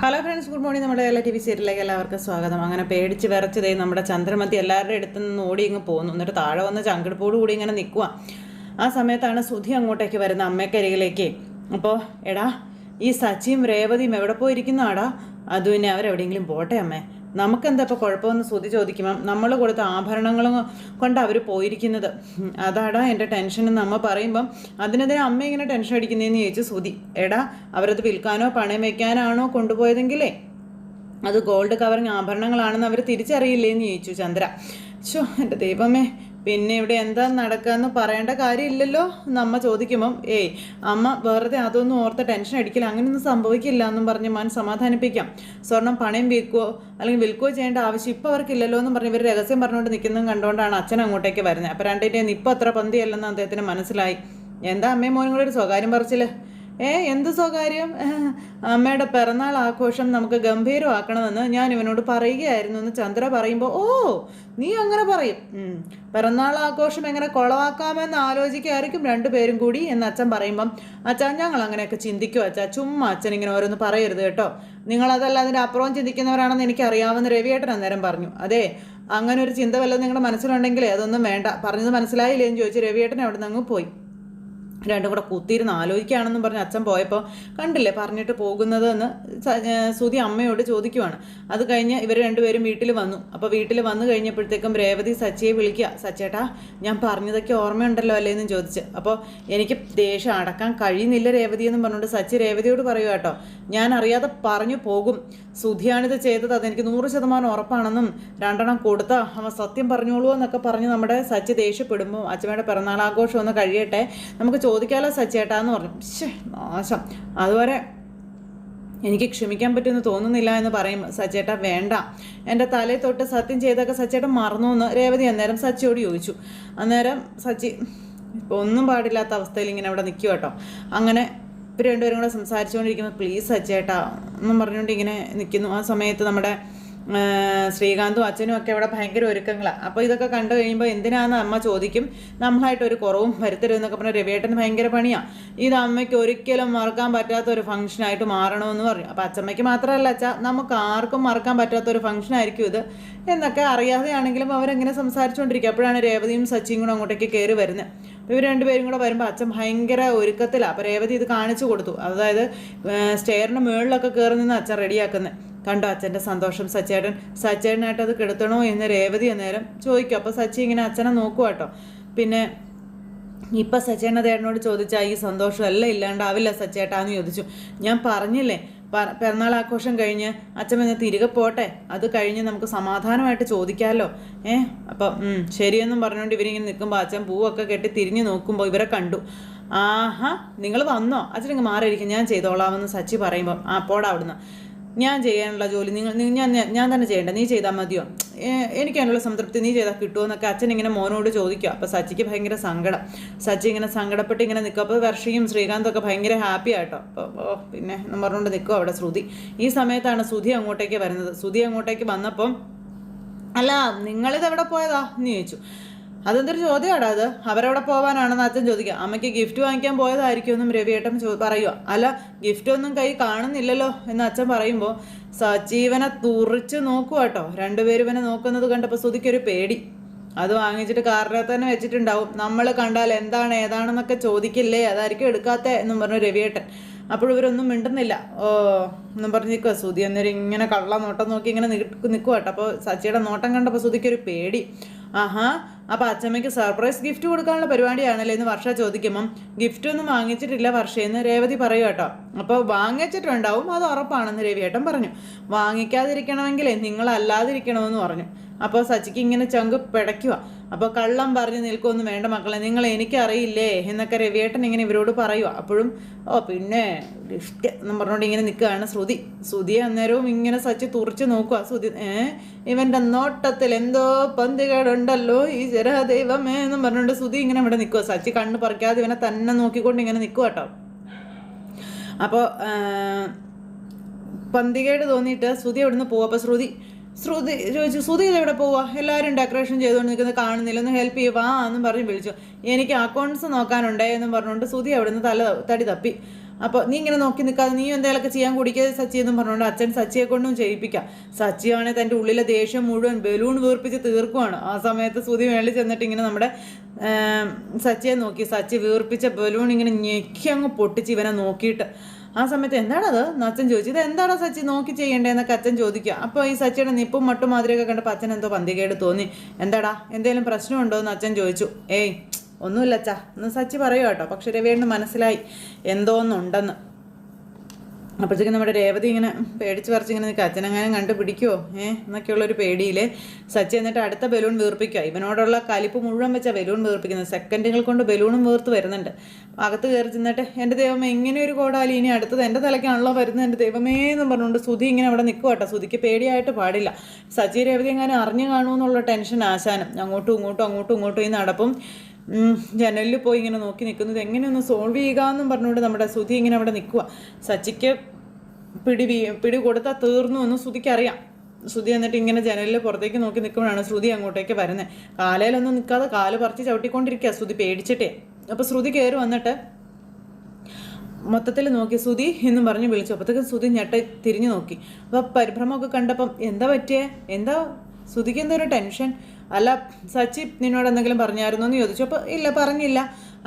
Hello friends good morning നമ്മുടെ എല്ലാ T V സീരിയലിലേക്ക് എല്ലാവർക്കും സ്വാഗതം. അങ്ങനെ പേടിച്ച് വിറച്ചതേ നമ്മുടെ ചന്ദ്രമതി എല്ലാവരുടെ അടുത്ത് നിന്ന് ഓടി ഇങ്ങ് പോകുന്നു എന്നിട്ട് താഴെ വന്ന് ചങ്കിടിപ്പോട് കൂടി ഇങ്ങനെ നിൽക്കുക ആ സമയത്താണ് സുധി അങ്ങോട്ടേക്ക് വരുന്ന അമ്മയ്ക്കരികിലേക്ക് അപ്പോൾ എടാ ഈ സച്ചിയും രേവതിയും എവിടെ പോയിരിക്കുന്നതാടാ അതു പിന്നെ അവരെവിടെയെങ്കിലും പോട്ടെ അമ്മേ. നമുക്കെന്താ ഇപ്പോൾ കുഴപ്പമെന്ന് ശ്രുതി ചോദിക്കുമ്പം നമ്മൾ കൊടുത്ത ആഭരണങ്ങളും കൊണ്ട് അവർ പോയിരിക്കുന്നത്. അതാടാ എന്റെ ടെൻഷൻ എന്ന് അമ്മ പറയുമ്പം അതിനെതിരെ അമ്മ ഇങ്ങനെ ടെൻഷൻ അടിക്കുന്നതെന്ന് ചോദിച്ചു ശ്രുതി എടാ അവരത് വിൽക്കാനോ പണയം വെക്കാനാണോ കൊണ്ടുപോയതെങ്കിലേ? അത് ഗോൾഡ് കവറിങ് ആഭരണങ്ങളാണെന്ന് അവർ തിരിച്ചറിയില്ലേന്ന് ചോദിച്ചു ചന്ദ്ര. ശോ എന്റെ ദൈവമേ പിന്നെ ഇവിടെ എന്താ നടക്കാന്ന് പറയേണ്ട കാര്യമില്ലല്ലോ എന്ന് അമ്മ ചോദിക്കുമ്പം ഏയ് അമ്മ വെറുതെ അതൊന്നും ഓർത്ത് ടെൻഷൻ അടിക്കില്ല അങ്ങനെയൊന്നും സംഭവിക്കില്ല എന്നും പറഞ്ഞ് മാൻ സമാധാനിപ്പിക്കാം. സ്വർണം പണയം വിൽക്കുകയോ അല്ലെങ്കിൽ വിൽക്കുകയോ ചെയ്യേണ്ട ആവശ്യം ഇപ്പോൾ അവർക്കില്ലല്ലോ എന്നും പറഞ്ഞ് ഇവർ രഹസ്യം പറഞ്ഞുകൊണ്ട് നിൽക്കുന്നതും കണ്ടുകൊണ്ടാണ് അച്ഛൻ അങ്ങോട്ടേക്ക് വരുന്നത്. അപ്പോൾ രണ്ടിന്റെയും ഇപ്പം അത്ര പന്തിയല്ലെന്ന് അദ്ദേഹത്തിന് മനസ്സിലായി. എന്താ അമ്മയും മോനും കൂടെ ഒരു സ്വകാര്യം പറിച്ചില്ല ഏ എന്ത് സ്വകാര്യം? അമ്മയുടെ പിറന്നാൾ ആഘോഷം നമുക്ക് ഗംഭീരമാക്കണമെന്ന് ഞാൻ ഇവനോട് പറയുകയായിരുന്നു എന്ന് ചന്ദ്ര പറയുമ്പോൾ ഓ നീ അങ്ങനെ പറയും. പിറന്നാൾ ആഘോഷം എങ്ങനെ കുളവാക്കാമെന്ന് ആലോചിക്കായിരിക്കും രണ്ടുപേരും കൂടി എന്ന് അച്ഛൻ പറയുമ്പം അച്ഛൻ ഞങ്ങൾ അങ്ങനെയൊക്കെ ചിന്തിക്കും അച്ഛാ. ചുമ്മാ അച്ഛൻ ഇങ്ങനെ ഓരോന്ന് പറയരുത് കേട്ടോ. നിങ്ങളതല്ല അതിന്റെ അപ്പുറവും ചിന്തിക്കുന്നവരാണെന്ന് എനിക്ക് അറിയാവുന്ന രവിയേട്ടൻ അന്നേരം പറഞ്ഞു. അതെ അങ്ങനെ ഒരു ചിന്ത വല്ലതും നിങ്ങളുടെ മനസ്സിലുണ്ടെങ്കിൽ അതൊന്നും വേണ്ട. പറഞ്ഞത് മനസ്സിലായില്ലേ എന്ന് ചോദിച്ച് രവിയേട്ടൻ അവിടെ നിന്ന് അങ്ങ് പോയി. രണ്ടും കൂടെ കുത്തിയിരുന്ന് ആലോചിക്കുകയാണെന്നും പറഞ്ഞ് അച്ഛൻ പോയപ്പോൾ കണ്ടില്ലേ പറഞ്ഞിട്ട് പോകുന്നത് എന്ന് സുതി അമ്മയോട് ചോദിക്കുവാണ്. അത് കഴിഞ്ഞ് ഇവർ രണ്ടുപേരും വീട്ടിൽ വന്നു. അപ്പോൾ വീട്ടിൽ വന്നു കഴിഞ്ഞപ്പോഴത്തേക്കും രേവതി സച്ചിയെ വിളിക്കുക. സച്ചേട്ടാ ഞാൻ പറഞ്ഞതൊക്കെ ഓർമ്മയുണ്ടല്ലോ അല്ലേ എന്ന് ചോദിച്ച്. അപ്പോൾ എനിക്ക് ദേഷ്യം അടക്കാൻ കഴിയുന്നില്ല രേവതി എന്നും പറഞ്ഞുകൊണ്ട് സച്ചി രേവതിയോട് പറയുക കേട്ടോ ഞാൻ അറിയാതെ പറഞ്ഞു പോകും. സുധിയാണിത് ചെയ്തത് അതെനിക്ക് നൂറ് ശതമാനം ഉറപ്പാണെന്നും രണ്ടെണ്ണം കൊടുത്ത അവൻ സത്യം പറഞ്ഞോളൂ എന്നൊക്കെ പറഞ്ഞ് നമ്മുടെ സച്ചി ദേഷ്യപ്പെടുമ്പോൾ അച്ഛമ്മയുടെ പിറന്നാളാഘോഷം ഒന്ന് കഴിയട്ടെ. നമുക്ക് ചോദിക്കാലോ സച്ചേട്ടാന്ന് പറഞ്ഞു. ശേ നാശം. അതുവരെ എനിക്ക് ക്ഷമിക്കാൻ പറ്റുമെന്ന് തോന്നുന്നില്ല എന്ന് പറയും. സച്ചേട്ട വേണ്ട. എന്റെ തലയിൽ തൊട്ട് സത്യം ചെയ്തൊക്കെ സച്ചേട്ടൻ മറന്നു എന്ന് രേവതി അന്നേരം സച്ചിയോട് ചോദിച്ചു. അന്നേരം സച്ചി ഇപ്പോൾ ഒന്നും പാടില്ലാത്ത അവസ്ഥയിൽ ഇങ്ങനെ അവിടെ നിൽക്കുക കേട്ടോ അങ്ങനെ ഇവർ രണ്ടുപേരും കൂടെ സംസാരിച്ചുകൊണ്ടിരിക്കുമ്പോൾ പ്ലീസ് സച്ചേട്ടാ എന്നും പറഞ്ഞുകൊണ്ട് ഇങ്ങനെ നിൽക്കുന്നു. ആ സമയത്ത് നമ്മുടെ ശ്രീകാന്തും അച്ഛനും ഒക്കെ ഇവിടെ ഭയങ്കര ഒരുക്കങ്ങളാണ് അപ്പോൾ ഇതൊക്കെ കണ്ടു കഴിയുമ്പോൾ എന്തിനാന്ന് അമ്മ ചോദിക്കും. നമ്മളായിട്ട് ഒരു കുറവും വരുത്തരുതെന്നൊക്കെ പറഞ്ഞാൽ രവിയേട്ടൻ ഭയങ്കര പണിയാണ് ഇത് അമ്മയ്ക്ക് ഒരിക്കലും മറക്കാൻ പറ്റാത്ത ഒരു ഫംഗ്ഷനായിട്ട് മാറണമെന്ന് പറഞ്ഞു അപ്പോൾ അച്ഛമ്മയ്ക്ക് മാത്രമല്ല അച്ഛാ നമുക്ക് ആർക്കും മറക്കാൻ പറ്റാത്ത ഒരു ഫംഗ്ഷനായിരിക്കും ഇത് എന്നൊക്കെ അറിയാതെയാണെങ്കിലും അവരെങ്ങനെ സംസാരിച്ചുകൊണ്ടിരിക്കുക അപ്പോഴാണ് രേവതിയും സച്ചിയും കൂടെ അങ്ങോട്ടേക്ക് കയറി വരുന്നത് ഇവർ രണ്ടുപേരും കൂടെ വരുമ്പോൾ അച്ഛൻ ഭയങ്കര ഒരുക്കത്തിലാണ് അപ്പോൾ രേവതി ഇത് കാണിച്ചു കൊടുത്തു. അതായത് സ്റ്റെയറിന് മുകളിലൊക്കെ കയറി നിന്ന് അച്ഛൻ റെഡിയാക്കുന്നത് കണ്ടോ അച്ഛന്റെ സന്തോഷം? സച്ചേട്ടൻ സച്ചേട്ടനായിട്ട് അത് കെടുത്തണോ എന്ന് രേവതി അന്നേരം ചോദിക്കും. അപ്പോൾ സച്ചി ഇങ്ങനെ അച്ഛനെ നോക്കുക കേട്ടോ പിന്നെ ഇപ്പം സച്ചേട്ടനോട് ചോദിച്ചാൽ ഈ സന്തോഷം അല്ല ഇല്ലാണ്ടാവില്ല സച്ചേട്ടാന്ന് ചോദിച്ചു. ഞാൻ പറഞ്ഞില്ലേ പിറന്നാൾ ആഘോഷം കഴിഞ്ഞ് അച്ഛൻ വന്ന് തിരികെ പോട്ടെ. അത് കഴിഞ്ഞ് നമുക്ക് സമാധാനമായിട്ട് ചോദിക്കാമല്ലോ ഏ അപ്പം ശരിയെന്നും പറഞ്ഞുകൊണ്ട് ഇവരിങ്ങനെ നിൽക്കുമ്പോൾ അച്ഛൻ പൂവൊക്കെ കെട്ടി തിരിഞ്ഞു നോക്കുമ്പോൾ ഇവരെ കണ്ടു. ആഹാ നിങ്ങൾ വന്നോ? അച്ഛനിങ്ങ് മാറിയിരിക്കും. ഞാൻ ചെയ്തോളാമെന്ന് സച്ചി പറയുമ്പോൾ ആ പോടാ അവിടുന്ന്. ഞാൻ ചെയ്യാനുള്ള ജോലി നിങ്ങൾ ഞാൻ ഞാൻ- തന്നെ ചെയ്യണ്ട? നീ ചെയ്താൽ മതിയോ? എനിക്ക് അതിനുള്ള സംതൃപ്തി നീ ചെയ്താൽ കിട്ടുമോ എന്നൊക്കെ അച്ഛൻ ഇങ്ങനെ മോനോട് ചോദിക്കുക അപ്പോൾ സച്ചിക്ക് ഭയങ്കര സങ്കടം. സച്ചി ഇങ്ങനെ സങ്കടപ്പെട്ട് ഇങ്ങനെ നിൽക്കും അപ്പോൾ വർഷയും ശ്രീകാന്തൊക്കെ ഭയങ്കര ഹാപ്പി ആട്ടോ. അപ്പോൾ പിന്നെ എന്ന് പറഞ്ഞുകൊണ്ട് നിൽക്കും അവിടെ ശ്രുതി. ഈ സമയത്താണ് ശ്രുതി അങ്ങോട്ടേക്ക് വരുന്നത്. ശ്രുതി അങ്ങോട്ടേക്ക് വന്നപ്പം അല്ല നിങ്ങളിത് എവിടെ പോയതാ? എന്ന് ചോദിച്ചു. അതെന്തൊരു ചോദ്യമാടാ അത്? അവരവിടെ പോകാനാണെന്ന് അച്ഛൻ ചോദിക്കുക അമ്മയ്ക്ക് ഗിഫ്റ്റ് വാങ്ങിക്കാൻ പോയതായിരിക്കും എന്നും രവിയേട്ടൻ ചോ പറയുക അല്ല ഗിഫ്റ്റ് ഒന്നും കൈ കാണുന്നില്ലല്ലോ എന്ന് അച്ഛൻ പറയുമ്പോൾ സജീവനെ തുറിച്ച് നോക്കുക കേട്ടോ രണ്ടുപേരും ഇവനെ നോക്കുന്നത് കണ്ടപ്പോൾ ശ്രുതിക്കൊരു പേടി. അത് വാങ്ങിച്ചിട്ട് കാറിനെ തന്നെ വെച്ചിട്ടുണ്ടാവും. നമ്മൾ കണ്ടാൽ എന്താണ് ഏതാണെന്നൊക്കെ ചോദിക്കില്ലേ? അതായിരിക്കും എടുക്കാത്ത എന്നും പറഞ്ഞു രവിയേട്ടൻ അപ്പോൾ ഇവരൊന്നും മിണ്ടുന്നില്ല. ഓ എന്നും പറഞ്ഞ് നിൽക്കുക സുതി എന്നൊരു ഇങ്ങനെ കള്ള നോട്ടം നോക്കി ഇങ്ങനെ നിൽക്കുക കേട്ടോ അപ്പോൾ സച്ചിയുടെ നോട്ടം കണ്ടപ്പോൾ സുതിക്കൊരു പേടി. ആഹാ അപ്പോൾ അച്ഛമ്മയ്ക്ക് സർപ്രൈസ് ഗിഫ്റ്റ് കൊടുക്കാനുള്ള പരിപാടിയാണല്ലേ എന്ന് വർഷ ചോദിക്കുമ്പം ഗിഫ്റ്റ് ഒന്നും വാങ്ങിച്ചിട്ടില്ല വർഷയെന്ന് രേവതി പറയൂ കേട്ടോ. അപ്പോൾ വാങ്ങിച്ചിട്ടുണ്ടാവും അത് ഉറപ്പാണെന്ന് രവിയേട്ടൻ പറഞ്ഞു. വാങ്ങിക്കാതിരിക്കണമെങ്കിലേ നിങ്ങളല്ലാതിരിക്കണമെന്ന് പറഞ്ഞു. അപ്പോൾ സച്ചിക്ക് ഇങ്ങനെ ചങ്ക് പിടയ്ക്കുക അപ്പോൾ കള്ളം പറഞ്ഞ് നിൽക്കുമൊന്നും വേണ്ട മക്കളെ നിങ്ങൾ എനിക്കറിയില്ലേ എന്നൊക്കെ രവിയേട്ടൻ ഇങ്ങനെ ഇവരോട് പറയുക അപ്പോഴും ഓ പിന്നെ ലിഫ്റ്റ് എന്നും പറഞ്ഞുകൊണ്ട് ഇങ്ങനെ നിൽക്കുകയാണ് ശ്രുതി. ശ്രുതി അന്നേരവും ഇങ്ങനെ സച്ചി തുറച്ച് നോക്കുക. ശ്രുതി ഏ ഇവന്റെ നോട്ടത്തിൽ എന്തോ പന്തികേടുണ്ടല്ലോ ഈ ജരഹദൈവമേ എന്നും പറഞ്ഞുകൊണ്ട് ശ്രുതി ഇങ്ങനെ ഇവിടെ നിൽക്കുക. സച്ചി കണ്ണ് പറിക്കാതെ ഇവനെ തന്നെ നോക്കിക്കൊണ്ട് ഇങ്ങനെ നിൽക്കുക കേട്ടോ. അപ്പോൾ പന്തികേട് തോന്നിയിട്ട് ശ്രുതി അവിടുന്ന് പോവും. അപ്പോൾ ശ്രുതി ശ്രുതി ചോദിച്ചു ശ്രുതി ഇത് എവിടെ പോവാ? എല്ലാവരും ഡെക്കറേഷൻ ചെയ്തുകൊണ്ട് നിൽക്കുന്നത് കാണുന്നില്ല. ഒന്ന് ഹെൽപ്പ് ചെയ്യുക ആ എന്നും പറഞ്ഞ് വിളിച്ചു. എനിക്ക് അക്കൗണ്ട്സ് നോക്കാനുണ്ടേ എന്നും പറഞ്ഞുകൊണ്ട് ശ്രുതി അവിടെ നിന്ന് തല തടി തപ്പി. അപ്പോൾ നീ ഇങ്ങനെ നോക്കി നിൽക്കാതെ നീ എന്തെങ്കിലുമൊക്കെ ചെയ്യാൻ കുടിക്കാതെ സച്ചി എന്നും പറഞ്ഞുകൊണ്ട് അച്ഛൻ സച്ചിയെ കൊണ്ടും ചെയ്യിപ്പിക്കാം. സച്ചിയാണെങ്കിൽ തന്റെ ഉള്ളിലെ ദേഷ്യം മുഴുവൻ ബലൂൺ വീർപ്പിച്ച് തീർക്കുവാണ്. ആ സമയത്ത് സുതി മേളിൽ ചെന്നിട്ട് ഇങ്ങനെ നമ്മുടെ സച്ചിയെ നോക്കി. സച്ചി വീർപ്പിച്ച ബലൂൺ ഇങ്ങനെ ഞെക്കി അങ്ങ് പൊട്ടിച്ച് ഇവനെ നോക്കിയിട്ട്. ആ സമയത്ത് എന്താണത്? അച്ഛൻ ചോദിച്ചു. ഇത് എന്താണോ സച്ചി നോക്കി ചെയ്യേണ്ടതെന്നൊക്കെ അച്ഛൻ ചോദിക്കുക. അപ്പോൾ ഈ സച്ചിയുടെ നിപ്പും മട്ടും മാതിരിയൊക്കെ കണ്ടപ്പോൾ അച്ഛൻ എന്തോ പന്തികേട് തോന്നി. എന്താടാ? എന്തെങ്കിലും പ്രശ്നമുണ്ടോ എന്ന് അച്ഛൻ ചോദിച്ചു. ഏയ് ഒന്നുമില്ല അച്ഛാ. എന്ന് സച്ചി പറയുക കേട്ടോ. പക്ഷെ രവിയേണ്ണ മനസ്സിലായി. എന്തോന്നുണ്ടെന്ന്. അപ്പോഴത്തേക്കും നമ്മുടെ രേവതി ഇങ്ങനെ പേടിച്ച് പറിച്ച് ഇങ്ങനെ നിൽക്കുക. അച്ഛനെങ്ങാനും കണ്ടുപിടിക്കുമോ ഏഹ് എന്നൊക്കെയുള്ളൊരു പേടിയിൽ സച്ചി എന്നിട്ട് അടുത്ത ബലൂൺ വീർപ്പിക്കുക. ഇവനോടുള്ള കലിപ്പ് മുഴുവൻ വെച്ചാൽ ബലൂൺ വീർപ്പിക്കുന്നത്. സെക്കൻഡുകൾ കൊണ്ട് ബലൂണും വീർത്ത് വരുന്നുണ്ട്. അകത്ത് കയറി ചെന്നിട്ട് എന്റെ ദൈവമേ ഇങ്ങനെ ഒരു കോടാലി ഇനി അടുത്തത് എന്റെ തലയ്ക്കാണല്ലോ വരുന്നത് എന്റെ ദൈവമേ എന്ന് പറഞ്ഞുകൊണ്ട് സുധി ഇങ്ങനെ അവിടെ നിൽക്കുക കേട്ടോ. സുധിക്ക് പേടിയായിട്ട് പാടില്ല. സച്ചി രേവതി എങ്ങാനും അറിഞ്ഞു കാണുമെന്നുള്ള ടെൻഷൻ ആശാനം. അങ്ങോട്ടും ഇങ്ങോട്ടും അങ്ങോട്ടും ഇങ്ങോട്ടും ഈ നടപ്പും ജനലിൽ പോയി ഇങ്ങനെ നോക്കി നിൽക്കുന്നത് എങ്ങനെയൊന്ന് സോൾവ് ചെയ്യുക എന്നും പറഞ്ഞുകൊണ്ട് നമ്മുടെ സുധി ഇങ്ങനെ അവിടെ നിൽക്കുക സച്ചിക്ക് പിടി പിടി കൊടുത്താൽ തീർന്നു എന്ന് സുധിക്കറിയാം ശ്രുതി എന്നിട്ട് ഇങ്ങനെ ജനലിൽ പുറത്തേക്ക് നോക്കി നിൽക്കുമ്പോഴാണ് ശ്രുതി അങ്ങോട്ടേക്ക് വരുന്നത് കാലയിലൊന്നും നിൽക്കാതെ കാൽ പറിച്ച് ചവിട്ടിക്കൊണ്ടിരിക്കുക ശ്രുതി പേടിച്ചിട്ടേ. അപ്പോൾ ശ്രുതി കയറി വന്നിട്ട് മൊത്തത്തിൽ നോക്കി ശ്രുതി എന്നും പറഞ്ഞ് വിളിച്ചു. അപ്പോഴത്തേക്കും ശ്രുതി ഞെട്ട തിരിഞ്ഞു നോക്കി. അപ്പോൾ പരിഭ്രമമൊക്കെ കണ്ടപ്പം എന്താ പറ്റിയേ? എന്താ? ശ്രുതിക്ക് എന്തൊരു ടെൻഷൻ. അല്ല സച്ചി നിന്നോട് എന്തെങ്കിലും പറഞ്ഞായിരുന്നോ എന്ന് ചോദിച്ചു. അപ്പോൾ ഇല്ല പറഞ്ഞില്ല.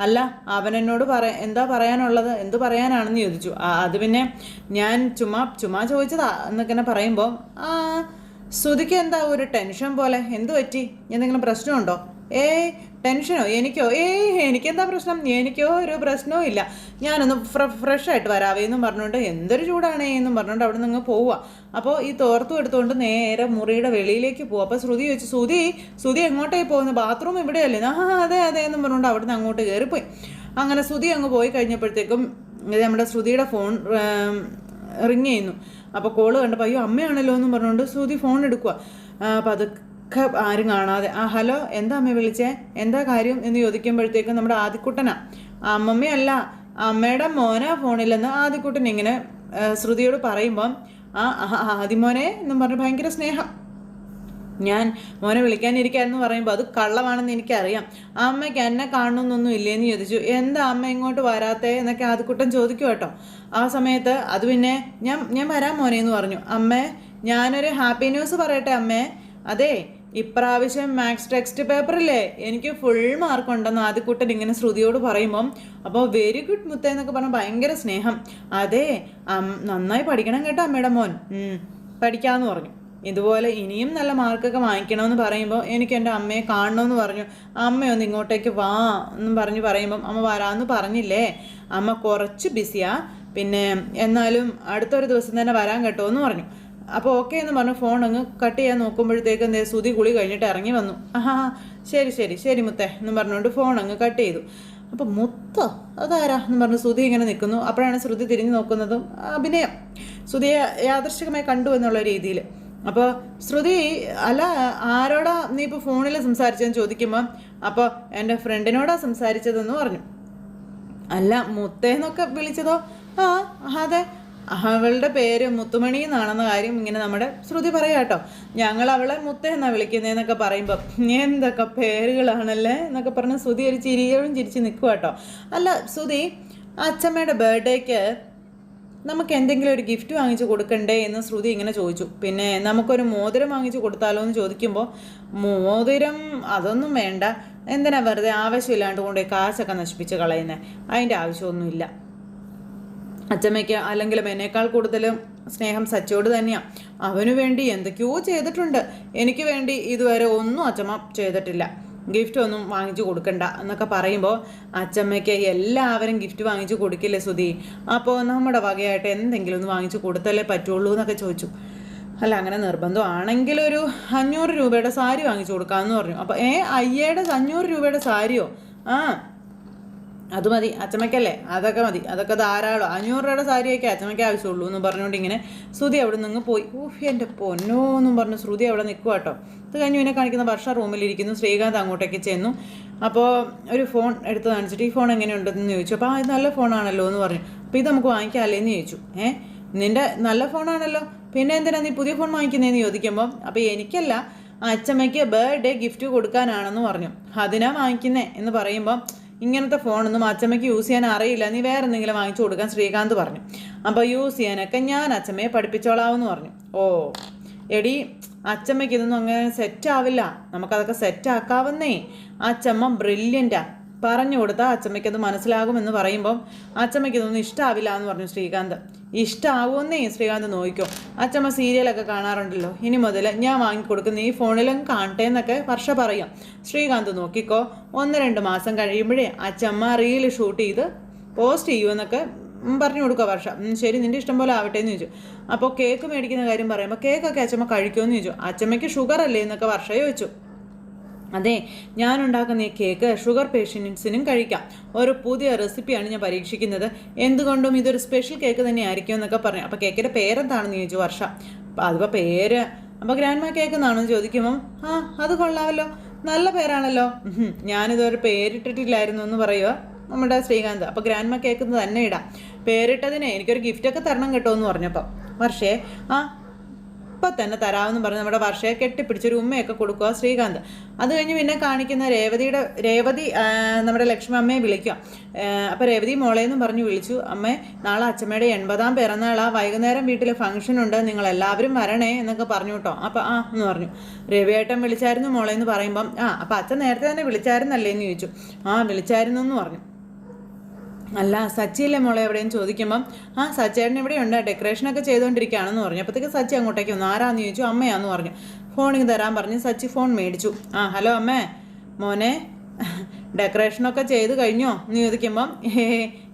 അല്ല അവൻ എന്നോട് പറ എന്താ പറയാനുള്ളത്? എന്ത് പറയാനാണെന്ന് ചോദിച്ചു. അത് പിന്നെ ഞാൻ ചുമ്മാ ചുമ്മാ ചോദിച്ചതാ എന്നൊക്കെ പറയുമ്പോൾ ആ ശ്രുതിക്ക് എന്താ ഒരു ടെൻഷൻ പോലെ? എന്ത് പറ്റി? എന്തെങ്കിലും പ്രശ്നമുണ്ടോ? ഏയ് ടെൻഷനോ? എനിക്കോ? ഏയ് എനിക്കെന്താ പ്രശ്നം? എനിക്കോ ഒരു പ്രശ്നവും ഇല്ല. ഞാനൊന്ന് ഫ്ര ഫ്രഷ് ആയിട്ട് വരാവേ എന്നും പറഞ്ഞുകൊണ്ട് എന്തൊരു ചൂടാണേ എന്നും പറഞ്ഞുകൊണ്ട് അവിടെ നിന്ന് പോവുക അപ്പോൾ ഈ തോർത്തും എടുത്തുകൊണ്ട് നേരെ മുറിയുടെ വെളിയിലേക്ക് പോവുക അപ്പോൾ ശ്രുതി ചോദിച്ചു ശ്രുതി ശ്രുതി എങ്ങോട്ടേ പോകുന്നു? ബാത്റൂം ഇവിടെയല്ലേ? ആ അതെ അതെ എന്നും പറഞ്ഞുകൊണ്ട് അവിടെ നിന്ന് അങ്ങോട്ട് കയറിപ്പോയി. അങ്ങനെ ശ്രുതി അങ്ങ് പോയി കഴിഞ്ഞപ്പോഴത്തേക്കും നമ്മുടെ ശ്രുതിയുടെ ഫോൺ റിങ് ചെയ്യുന്നു. അപ്പോൾ കോൾ കണ്ടപ്പോൾ അയ്യോ അമ്മയാണല്ലോ എന്നും പറഞ്ഞുകൊണ്ട് ശ്രുതി ഫോൺ എടുക്കുക അപ്പോൾ അതൊക്കെ ആരും കാണാതെ ആ ഹലോ എന്താ അമ്മ വിളിച്ചേ? എന്താ കാര്യം? എന്ന് ചോദിക്കുമ്പോഴത്തേക്കും നമ്മുടെ ആദിക്കുട്ടനാ. അമ്മമ്മയല്ല അമ്മയുടെ മോനാ ഫോണിലെന്ന് ആദിക്കുട്ടൻ ഇങ്ങനെ ശ്രുതിയോട് പറയുമ്പം ആ ആ, ആദിമോനെ എന്നും പറഞ്ഞ് ഭയങ്കര സ്നേഹം. ഞാൻ മോനെ വിളിക്കാനിരിക്കാന്ന് പറയുമ്പോൾ അത് കള്ളമാണെന്ന് എനിക്കറിയാം. അമ്മയ്ക്ക് എന്നെ കാണണമെന്നൊന്നും ഇല്ലേന്ന് ചോദിച്ചു. എന്താ അമ്മ ഇങ്ങോട്ട് വരാത്തേ? എന്നൊക്കെ ആദ്യക്കുട്ടൻ ചോദിക്കും കേട്ടോ. ആ സമയത്ത് അത് പിന്നെ ഞാൻ ഞാൻ വരാം മോനെ എന്ന് പറഞ്ഞു. അമ്മേ ഞാനൊരു ഹാപ്പി ന്യൂസ് പറയട്ടെ അമ്മേ? അതെ ഇപ്രാവശ്യം മാത്സ് ടെക്സ്റ്റ് പേപ്പറില്ലേ? എനിക്ക് ഫുൾ മാർക്ക് ഉണ്ടെന്ന് ആദ്യക്കൂട്ടൻ ഇങ്ങനെ ശ്രുതിയോട് പറയുമ്പം അപ്പോൾ വെരി ഗുഡ് മുത്ത എന്നൊക്കെ പറഞ്ഞാൽ ഭയങ്കര സ്നേഹം. അതെ നന്നായി പഠിക്കണം കേട്ടോ അമ്മയുടെ മോൻ. പഠിക്കാമെന്ന് പറഞ്ഞു. ഇതുപോലെ ഇനിയും നല്ല മാർക്കൊക്കെ വാങ്ങിക്കണമെന്ന് പറയുമ്പോൾ എനിക്ക് എന്റെ അമ്മയെ കാണണമെന്ന് പറഞ്ഞു. അമ്മയൊന്ന് ഇങ്ങോട്ടേക്ക് വാ എന്ന് പറഞ്ഞ് പറയുമ്പം അമ്മ വരാമെന്ന് പറഞ്ഞില്ലേ? അമ്മ കുറച്ച് ബിസിയാ പിന്നെ എന്നാലും അടുത്തൊരു ദിവസം തന്നെ വരാൻ കേട്ടോ എന്ന് പറഞ്ഞു. അപ്പോൾ ഓക്കെ എന്ന് പറഞ്ഞു ഫോൺ അങ്ങ് കട്ട് ചെയ്യാൻ നോക്കുമ്പോഴത്തേക്ക് എന്തേ സുതി കുളി കഴിഞ്ഞിട്ട് ഇറങ്ങി വന്നു. ആഹാ ശരി ശരി ശരി മുത്തേ എന്ന് പറഞ്ഞുകൊണ്ട് ഫോൺ അങ്ങ് കട്ട് ചെയ്തു. അപ്പം മുത്തോ അതാരാ എന്ന് പറഞ്ഞു ശ്രുതി ഇങ്ങനെ നിൽക്കുന്നു. അപ്പോഴാണ് ശ്രുതി തിരിഞ്ഞു നോക്കുന്നതും അഭിനയം. ശ്രുതിയെ യാദർശികമായി കണ്ടു എന്നുള്ള രീതിയിൽ. അപ്പോൾ ശ്രുതി അല്ല ആരോടാ നീ ഇപ്പോൾ ഫോണിൽ സംസാരിച്ചതെന്ന് ചോദിക്കുമ്പോൾ അപ്പോൾ എന്റെ ഫ്രണ്ടിനോടാ സംസാരിച്ചതെന്ന് പറഞ്ഞു. അല്ല മുത്തേന്നൊക്കെ വിളിച്ചതോ? ആ അതെ അവളുടെ പേര് മുത്തുമണി എന്നാണെന്ന കാര്യം ഇങ്ങനെ നമ്മുടെ ശ്രുതി പറയാം കേട്ടോ. ഞങ്ങൾ അവളെ മുത്ത എന്നാ വിളിക്കുന്നതെന്നൊക്കെ പറയുമ്പോൾ എന്തൊക്കെ പേരുകളാണല്ലേ? എന്നൊക്കെ പറഞ്ഞ് ശ്രുതി ഒരു ചിരിയോടും ചിരിച്ച് നിൽക്കുക കേട്ടോ. അല്ല ശ്രുതി അച്ഛമ്മയുടെ ബർത്ത്ഡേക്ക് നമുക്ക് എന്തെങ്കിലും ഒരു ഗിഫ്റ്റ് വാങ്ങിച്ചു കൊടുക്കണ്ടേ എന്ന് ശ്രുതി ഇങ്ങനെ ചോദിച്ചു. പിന്നെ നമുക്കൊരു മോതിരം വാങ്ങിച്ചു കൊടുത്താലോ എന്ന് ചോദിക്കുമ്പോൾ മോതിരം അതൊന്നും വേണ്ട. എന്തിനാ വെറുതെ ആവശ്യമില്ലാണ്ട് കൊണ്ടുപോയി കാശൊക്കെ നശിപ്പിച്ച് കളയുന്നത് അതിന്റെ ആവശ്യമൊന്നുമില്ല. അച്ചമ്മയ്ക്ക് അല്ലെങ്കിൽ എന്നേക്കാൾ കൂടുതലും സ്നേഹം സച്ചോട് തന്നെയാണ് അവനു വേണ്ടി എന്തൊക്കെയോ ചെയ്തിട്ടുണ്ട്. എനിക്ക് വേണ്ടി ഇതുവരെ ഒന്നും അച്ചമ്മ ചെയ്തിട്ടില്ല. ഗിഫ്റ്റ് ഒന്നും വാങ്ങിച്ചു കൊടുക്കണ്ട എന്നൊക്കെ പറയുമ്പോൾ അച്ചമ്മയ്ക്ക് എല്ലാവരും ഗിഫ്റ്റ് വാങ്ങിച്ചു കൊടുക്കില്ലേ സുധി? അപ്പോൾ നമ്മുടെ വകയായിട്ട് എന്തെങ്കിലും ഒന്ന് വാങ്ങിച്ചു കൊടുത്തല്ലേ പറ്റുള്ളൂ എന്നൊക്കെ ചോദിച്ചു. അല്ല അങ്ങനെ നിർബന്ധം ആണെങ്കിൽ ഒരു അഞ്ഞൂറ് രൂപയുടെ സാരി വാങ്ങിച്ചു കൊടുക്കാമെന്ന് പറഞ്ഞു. അപ്പോൾ ഏ അയ്യയുടെ അഞ്ഞൂറ് രൂപയുടെ സാരിയോ? ആ അത് മതി അച്ചമ്മയ്ക്കല്ലേ? അതൊക്കെ മതി. അതൊക്കെ ധാരാളം. അഞ്ഞൂറ് രൂപയുടെ സാരിയൊക്കെ അച്ചമ്മയ്ക്ക് ആവശ്യമുള്ളൂ എന്ന് പറഞ്ഞുകൊണ്ട് ഇങ്ങനെ ശ്രുതി അവിടെ നിന്ന് പോയി. ഊഹ് എന്റെ പൊന്നോ എന്നും പറഞ്ഞ് ശ്രുതി അവിടെ നിൽക്കുക കേട്ടോ ഇത് കഴിഞ്ഞ് ഇവനെ കാണിക്കുന്ന വർഷ റൂമിലിരിക്കുന്നു. ശ്രീകാന്ത് അങ്ങോട്ടേക്ക് ചെന്നു. അപ്പോൾ ഒരു ഫോൺ എടുത്ത് കാണിച്ചിട്ട് ഈ ഫോൺ എങ്ങനെയുണ്ടെന്ന് ചോദിച്ചു. അപ്പോൾ ആ നല്ല ഫോണാണല്ലോ എന്ന് പറഞ്ഞു. അപ്പോൾ ഇത് നമുക്ക് വാങ്ങിക്കാമല്ലേ എന്ന് ചോദിച്ചു. ഏ? നിന്റെ നല്ല ഫോണാണല്ലോ പിന്നെ എന്തിനാ നീ പുതിയ ഫോൺ വാങ്ങിക്കുന്നതെന്ന് ചോദിക്കുമ്പോൾ അപ്പോൾ എനിക്കല്ല. അച്ചമ്മയ്ക്ക് ബർത്ത്ഡേ ഗിഫ്റ്റ് കൊടുക്കാനാണെന്ന് പറഞ്ഞു. അതിനാ വാങ്ങിക്കുന്നേ എന്ന് പറയുമ്പോൾ ഇങ്ങനത്തെ ഫോണൊന്നും അച്ചമ്മയ്ക്ക് യൂസ് ചെയ്യാൻ അറിയില്ല. നീ വേറെ എന്തെങ്കിലും വാങ്ങിച്ചു കൊടുക്കാൻ ശ്രീകാന്ത് പറഞ്ഞു. അപ്പോൾ യൂസ് ചെയ്യാനൊക്കെ ഞാൻ അച്ചമ്മയെ പഠിപ്പിച്ചോളാവെന്ന് പറഞ്ഞു. ഓ എടി അച്ചമ്മയ്ക്ക് ഇതൊന്നും അങ്ങനെ സെറ്റ് ആവില്ല. നമുക്കതൊക്കെ സെറ്റ് ആക്കാവുന്നേ. അച്ചമ്മ ബ്രില്യന്റാ പറഞ്ഞു കൊടുത്താൽ അച്ചമ്മയ്ക്കത് മനസ്സിലാകുമെന്ന് പറയുമ്പം അച്ചമ്മയ്ക്ക് ഇതൊന്നും ഇഷ്ടമാവില്ല എന്ന് പറഞ്ഞു ശ്രീകാന്ത്. ഇഷ്ടമാവുമെന്നേ ശ്രീകാന്ത് നോക്കിക്കോ അച്ചമ്മ സീരിയലൊക്കെ കാണാറുണ്ടല്ലോ. ഇനി മുതൽ ഞാൻ വാങ്ങിക്കൊടുക്കുന്ന ഈ ഫോണിലും കാണട്ടെ എന്നൊക്കെ വർഷ പറയും. ശ്രീകാന്ത് നോക്കിക്കോ ഒന്ന് രണ്ട് മാസം കഴിയുമ്പോഴേ അച്ചമ്മ റീൽ ഷൂട്ട് ചെയ്ത് പോസ്റ്റ് ചെയ്യുമെന്നൊക്കെ പറഞ്ഞു കൊടുക്കുക വർഷ. ശരി നിന്റെ ഇഷ്ടം പോലെ ആവട്ടെ എന്ന് ചോദിച്ചു. അപ്പോൾ കേക്ക് മേടിക്കുന്ന കാര്യം പറയുമ്പോൾ കേക്കൊക്കെ അച്ചമ്മ കഴിക്കുമെന്ന് ചോദിച്ചു. അച്ചമ്മയ്ക്ക് ഷുഗർ അല്ലേ എന്നൊക്കെ വർഷ ചോദിച്ചു. അതെ ഞാൻ ഉണ്ടാക്കുന്ന ഈ കേക്ക് ഷുഗർ പേഷ്യൻസിനും കഴിക്കാം. ഒരു പുതിയ റെസിപ്പിയാണ് ഞാൻ പരീക്ഷിക്കുന്നത്. എന്തുകൊണ്ടും ഇതൊരു സ്പെഷ്യൽ കേക്ക് തന്നെ ആയിരിക്കും എന്നൊക്കെ പറഞ്ഞു അപ്പോൾ കേക്കിന്റെ പേരെന്താണെന്ന് ചോദിച്ചു വർഷ. അപ്പോൾ അതിപ്പോൾ പേര് അപ്പോൾ ഗ്രാൻഡ് മാ കേക്ക് എന്നാണെന്ന് ചോദിക്കുമ്പം ആ അത് കൊള്ളാമല്ലോ. നല്ല പേരാണല്ലോ. ഞാനിതൊരു പേരിട്ടിട്ടില്ലായിരുന്നു എന്ന് പറയുക നമ്മുടെ ശ്രീകാന്ത്. അപ്പോൾ ഗ്രാൻഡ് മാ കേക്ക് തന്നെ ഇടാം. പേരിട്ടതിനെ എനിക്കൊരു ഗിഫ്റ്റൊക്കെ തരണം കേട്ടോ എന്ന് പറഞ്ഞപ്പോൾ വർഷേ ആ ഇപ്പം തന്നെ തരാമെന്ന് പറഞ്ഞ് നമ്മുടെ വർഷയെ കെട്ടിപ്പിടിച്ചൊരു ഉമ്മയൊക്കെ കൊടുക്കുക ശ്രീകാന്ത്. അത് കഴിഞ്ഞ് പിന്നെ കാണിക്കുന്ന രേവതിയുടെ രേവതി നമ്മുടെ ലക്ഷ്മി അമ്മയെ വിളിക്കുക. അപ്പോൾ രേവതി മോളെ എന്നും പറഞ്ഞ് വിളിച്ചു. അമ്മേ നാളെ അച്ഛമ്മയുടെ എൺപതാം പിറന്നാളാ. വൈകുന്നേരം വീട്ടിൽ ഫംഗ്ഷൻ ഉണ്ട്. നിങ്ങൾ എല്ലാവരും വരണേ എന്നൊക്കെ പറഞ്ഞു കേട്ടോ. അപ്പോൾ ആ എന്ന് പറഞ്ഞു. രവിയേട്ടൻ വിളിച്ചായിരുന്നു മോളെ എന്ന് പറയുമ്പം ആ അപ്പോൾ അച്ഛൻ നേരത്തെ തന്നെ വിളിച്ചായിരുന്നല്ലേ എന്ന് ചോദിച്ചു. ആ വിളിച്ചായിരുന്നു എന്ന് പറഞ്ഞു. അല്ല സച്ചിയില്ലേ മോളെ എവിടെയും ചോദിക്കുമ്പം ആ സച്ചേട്ടൻ ഇവിടെയുണ്ട് ഡെക്കറേഷനൊക്കെ ചെയ്തുകൊണ്ടിരിക്കുകയാണെന്ന് പറഞ്ഞു. അപ്പോഴത്തേക്ക് സച്ചി അങ്ങോട്ടേക്ക് വന്നു. ആരാന്ന് ചോദിച്ചു? അമ്മയാന്ന് പറഞ്ഞു. ഫോണിങ് തരാൻ പറഞ്ഞ്. സച്ചി ഫോൺ മേടിച്ചു. ആ ഹലോ അമ്മേ മോനെ ഡെക്കറേഷനൊക്കെ ചെയ്ത് കഴിഞ്ഞോ? എന്ന് ചോദിക്കുമ്പം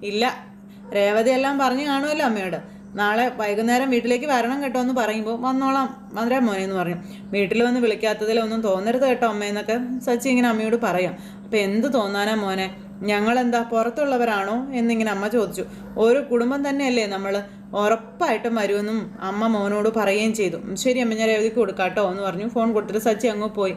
ഇല്ല. രേവതി എല്ലാം പറഞ്ഞു കാണുമല്ലോ അമ്മയോട്. നാളെ വൈകുന്നേരം വീട്ടിലേക്ക് വരണം കേട്ടോ എന്ന് പറയുമ്പോൾ വന്നോളാം വന്നരാ മോനെ എന്ന് പറഞ്ഞു. വീട്ടിൽ വന്ന് വിളിക്കാത്തതിലൊന്നും തോന്നരുത് കേട്ടോ അമ്മയെന്നൊക്കെ സച്ചി ഇങ്ങനെ അമ്മയോട് പറയാം. അപ്പം എന്ത് തോന്നാനാ മോനെ? ഞങ്ങളെന്താ പുറത്തുള്ളവരാണോ എന്നിങ്ങനെ അമ്മ ചോദിച്ചു. ഒരു കുടുംബം തന്നെയല്ലേ നമ്മൾ ഉറപ്പായിട്ടും വരുമെന്നും അമ്മ മോനോട് പറയുകയും ചെയ്തു. ശരി അമ്മ ഞാൻ രേവതിക്ക് കൊടുക്കാട്ടോ എന്ന് പറഞ്ഞു. ഫോൺ കൊടുത്തിട്ട് സച്ചി അങ്ങ് പോയി.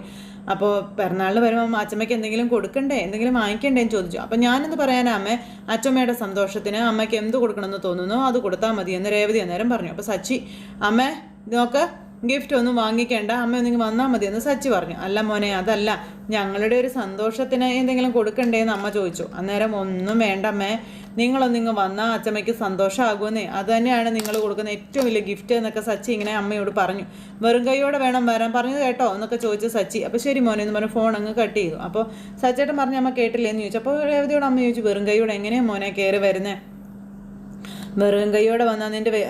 അപ്പോൾ പിറന്നാളിന് വരുമ്പോൾ അച്ഛമ്മയ്ക്ക് എന്തെങ്കിലും കൊടുക്കണ്ടേ? എന്തെങ്കിലും വാങ്ങിക്കണ്ടേ എന്ന് ചോദിച്ചു. അപ്പം ഞാനെന്ന് പറയാനാ അമ്മ? അച്ഛമ്മയുടെ സന്തോഷത്തിന് അമ്മയ്ക്ക് എന്ത് കൊടുക്കണമെന്ന് തോന്നുന്നു അത് കൊടുത്താൽ മതി എന്ന് രേവതി അന്നേരം പറഞ്ഞു. അപ്പോൾ സച്ചി അമ്മേ നോക്ക് ഗിഫ്റ്റ് ഒന്നും വാങ്ങിക്കേണ്ട അമ്മ ഒന്നെങ്കിൽ വന്നാൽ മതി എന്ന് സച്ചി പറഞ്ഞു. അല്ല മോനെ അതല്ല. ഞങ്ങളുടെ ഒരു സന്തോഷത്തിന് എന്തെങ്കിലും കൊടുക്കണ്ടേ എന്ന് അമ്മ ചോദിച്ചു. അന്നേരം ഒന്നും വേണ്ട അമ്മേ. നിങ്ങളൊന്നിങ്ങ് വന്നാൽ അച്ചമ്മയ്ക്ക് സന്തോഷമാകുമെന്നേ അത് തന്നെയാണ് നിങ്ങൾ കൊടുക്കുന്ന ഏറ്റവും വലിയ ഗിഫ്റ്റ് എന്നൊക്കെ സച്ചി ഇങ്ങനെ അമ്മയോട് പറഞ്ഞു. വെറും കൈയോടെ വേണം വരാൻ. പറഞ്ഞത് കേട്ടോ എന്നൊക്കെ ചോദിച്ചു സച്ചി. അപ്പോൾ ശരി മോനെ എന്ന് പറഞ്ഞു ഫോൺ അങ്ങ് കട്ട് ചെയ്തു. അപ്പോൾ സച്ചേട്ടൻ പറഞ്ഞ അമ്മ കേട്ടില്ലേന്ന് ചോദിച്ചു. അപ്പോൾ രേവതിയോട് അമ്മ ചോദിച്ചു വെറും കൈയോടെ എങ്ങനെയാണ് മോനെ കയറി വരുന്നത് വെറും കൈയോടെ വന്ന നിന്റെ വെ-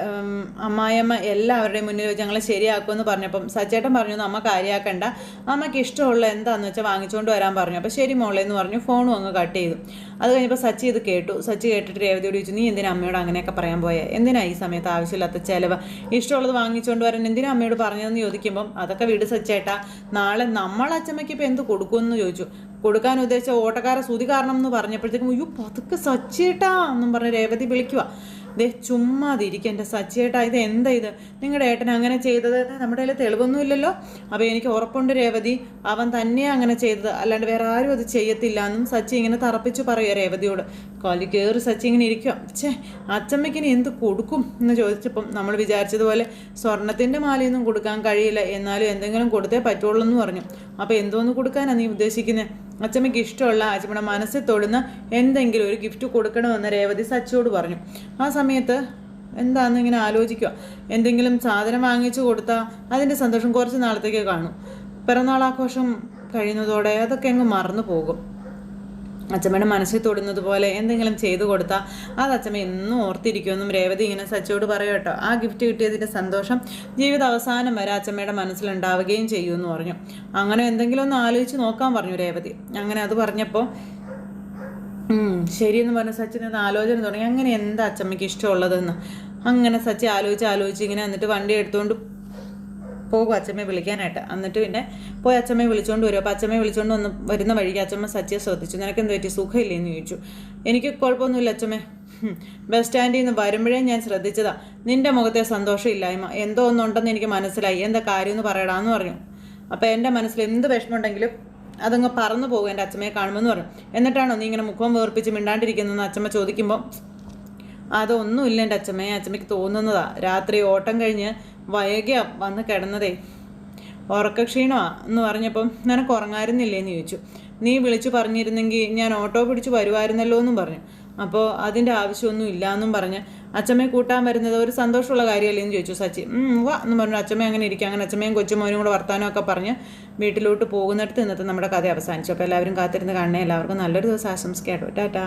അമ്മായിയമ്മ എല്ലാവരുടെയും മുന്നിൽ വെച്ച് ഞങ്ങൾ ശരിയാക്കുമെന്ന് പറഞ്ഞപ്പം സച്ചേട്ടൻ പറഞ്ഞു "ഒന്ന് അമ്മ കാര്യമാക്കണ്ട അമ്മയ്ക്ക് ഇഷ്ടമുള്ള എന്താന്ന് വെച്ചാൽ വാങ്ങിച്ചുകൊണ്ട് വരാൻ പറഞ്ഞു. അപ്പോൾ ശരി മോളെ എന്ന് പറഞ്ഞു. ഫോണും അങ്ങ് കട്ട് ചെയ്തു. അത് കഴിഞ്ഞപ്പോൾ സച്ചി ഇത് കേട്ടു. സച്ചി കേട്ടിട്ട് രേവതിയോട് ചോദിച്ചു നീ എന്തിനാ അമ്മയോട് അങ്ങനെയൊക്കെ പറയാൻ പോയേ? എന്തിനാ ഈ സമയത്ത് ആവശ്യമില്ലാത്ത ചിലവ്? ഇഷ്ടമുള്ളത് വാങ്ങിച്ചുകൊണ്ട് വരാൻ എന്തിനാ അമ്മയോട് പറഞ്ഞതെന്ന് ചോദിക്കുമ്പം അതൊക്കെ വീട് സച്ചേട്ടാ. നാളെ നമ്മൾ അച്ഛമ്മയ്ക്ക് ഇപ്പോൾ എന്ത് കൊടുക്കുമെന്ന് ചോദിച്ചു. കൊടുക്കാൻ ഉദ്ദേശിച്ച ഓട്ടക്കാരെ സൂതി കാരണം എന്ന് പറഞ്ഞപ്പോഴത്തേക്കും അയ്യോ പതുക്കെ സച്ചേട്ടാ എന്നും പറഞ്ഞ് രേവതി വിളിക്കുക ദേ ചുമ്മാതിരിക്കുക എന്റെ സച്ചിയേട്ടാ ഇത് എന്താ ഇത്? നിങ്ങളുടെ ഏട്ടൻ അങ്ങനെ ചെയ്തത്? നമ്മുടെ കയ്യിൽ തെളിവൊന്നുമില്ലല്ലോ? അപ്പോൾ എനിക്ക് ഉറപ്പുണ്ട് രേവതി അവൻ തന്നെയാണ് അങ്ങനെ ചെയ്തത്. അല്ലാണ്ട് വേറെ ആരും അത് ചെയ്യത്തില്ല എന്നും സച്ചി ഇങ്ങനെ തറപ്പിച്ച് പറയുക രേവതിയോട്. കോലി കയറി സച്ചി ഇങ്ങനെ ഇരിക്കുക ഛേ അച്ചമ്മയ്ക്കിനി എന്ത് കൊടുക്കും എന്ന് ചോദിച്ചപ്പം നമ്മൾ വിചാരിച്ചതുപോലെ സ്വർണത്തിന്റെ മാലയൊന്നും കൊടുക്കാൻ കഴിയില്ല. എന്നാലും എന്തെങ്കിലും കൊടുത്തേ പറ്റുള്ളൂ എന്ന് പറഞ്ഞു. അപ്പോൾ എന്തോന്ന് കൊടുക്കാനാണ് നീ ഉദ്ദേശിക്കുന്നത് അച്ചമ്മയ്ക്ക് ഇഷ്ടമുള്ള അച്ചമ്മയുടെ മനസ്സിൽ തൊടുന്ന എന്തെങ്കിലും ഒരു ഗിഫ്റ്റ് കൊടുക്കണമെന്ന് രേവതി സച്ചിയോട് പറഞ്ഞു. ആ സമയത്ത് എന്താന്ന് ഇങ്ങനെ ആലോചിക്കുക. എന്തെങ്കിലും സാധനം വാങ്ങിച്ചു കൊടുത്താൽ അതിന്റെ സന്തോഷം കുറച്ച് നാളത്തേക്ക് കാണും. പിറന്നാളാഘോഷം കഴിയുന്നതോടെ അതൊക്കെ അങ്ങ് മറന്നു പോകും അച്ചമ്മയുടെ മനസ്സിൽ തൊടുന്നത് പോലെ എന്തെങ്കിലും ചെയ്തു കൊടുത്താൽ അത് അച്ഛമ്മ എന്നും ഓർത്തിരിക്കുമെന്നും രേവതി ഇങ്ങനെ സച്ചിയോട് പറയും കേട്ടോ. ആ ഗിഫ്റ്റ് കിട്ടിയതിന്റെ സന്തോഷം ജീവിത അവസാനം വരെ അച്ഛമ്മയുടെ മനസ്സിലുണ്ടാവുകയും ചെയ്യുമെന്ന് പറഞ്ഞു. അങ്ങനെ എന്തെങ്കിലും ഒന്ന് ആലോചിച്ച് നോക്കാൻ പറഞ്ഞു രേവതി. അങ്ങനെ അത് പറഞ്ഞപ്പോൾ ശരിയെന്ന് പറഞ്ഞ സച്ചിൻ ഒന്ന് ആലോചന തുടങ്ങി. അങ്ങനെ എന്താ അച്ഛമ്മയ്ക്ക് ഇഷ്ടമുള്ളതെന്ന്? അങ്ങനെ സച്ചി ആലോചിച്ച് ആലോചിച്ച് ഇങ്ങനെ എന്നിട്ട് വണ്ടി എടുത്തുകൊണ്ട് പോകും അച്ഛമ്മയെ വിളിക്കാനായിട്ട്. എന്നിട്ട് പിന്നെ പോയി അച്ഛമ്മയെ വിളിച്ചുകൊണ്ട് വരും. അപ്പോൾ അച്ഛമ്മയെ വിളിച്ചുകൊണ്ട് വന്ന് വരുന്ന വഴിക്ക് അച്ഛമ്മ സച്ചിയെ ശ്രദ്ധിച്ചു. നിനക്ക് എന്ത് പറ്റി? സുഖമില്ലേന്ന് ചോദിച്ചു. എനിക്ക് കുഴപ്പമൊന്നുമില്ല അച്ഛമ്മേ. ബസ് സ്റ്റാൻഡിൽ നിന്ന് വരുമ്പോഴേ ഞാൻ ശ്രദ്ധിച്ചതാ. നിന്റെ മുഖത്തെ സന്തോഷമില്ലായ്മ. എന്തോ ഒന്നുണ്ടെന്ന് എനിക്ക് മനസ്സിലായി. എന്താ കാര്യമെന്ന് പറയടാന്ന് പറഞ്ഞു. അപ്പോൾ എന്റെ മനസ്സിൽ എന്ത് വിഷമമുണ്ടെങ്കിലും അതങ്ങ് പറന്നു പോകും എന്റെ അച്ഛമ്മയെ കാണുമെന്ന് പറഞ്ഞു. എന്നിട്ടാണോ നീ ഇങ്ങനെ മുഖം വേർപ്പിച്ച് മിണ്ടാണ്ടിരിക്കുന്നതെന്ന് അച്ഛമ്മ ചോദിക്കുമ്പോൾ അതൊന്നുമില്ല എന്റെ അച്ഛമ്മയെ അച്ഛമ്മയ്ക്ക് തോന്നുന്നതാ. രാത്രി ഓട്ടം കഴിഞ്ഞ് വൈകിയ വന്ന് കിടന്നതേ. ഉറക്കക്ഷീണമാ എന്ന് പറഞ്ഞപ്പം നിനക്ക് ഉറങ്ങാറുന്നില്ലേ എന്ന് ചോദിച്ചു. നീ വിളിച്ചു പറഞ്ഞിരുന്നെങ്കിൽ ഞാൻ ഓട്ടോ പിടിച്ച് വരുമായിരുന്നല്ലോ എന്നും പറഞ്ഞു. അപ്പോൾ അതിന്റെ ആവശ്യമൊന്നും ഇല്ല എന്നും പറഞ്ഞ് അച്ഛമ്മയെ കൂട്ടാൻ വരുന്നത് ഒരു സന്തോഷമുള്ള കാര്യമല്ലേ എന്ന് ചോദിച്ചു സച്ചി. വാ എന്ന് പറഞ്ഞു. അച്ഛമ്മ അങ്ങനെ ഇരിക്കുക അങ്ങനെ അച്ഛമ്മയും കൊച്ചുമോനും കൂടെ വർത്താനമൊക്കെ പറഞ്ഞ് വീട്ടിലോട്ട് പോകുന്നിടത്ത് ഇന്നത്തെ നമ്മുടെ കഥ അവസാനിച്ചു. അപ്പോൾ എല്ലാവരും കാത്തിരുന്ന് കാണണേ. എല്ലാവർക്കും നല്ലൊരു ദിവസം ആശംസിക്കാം കേട്ടോ. ടാറ്റാ.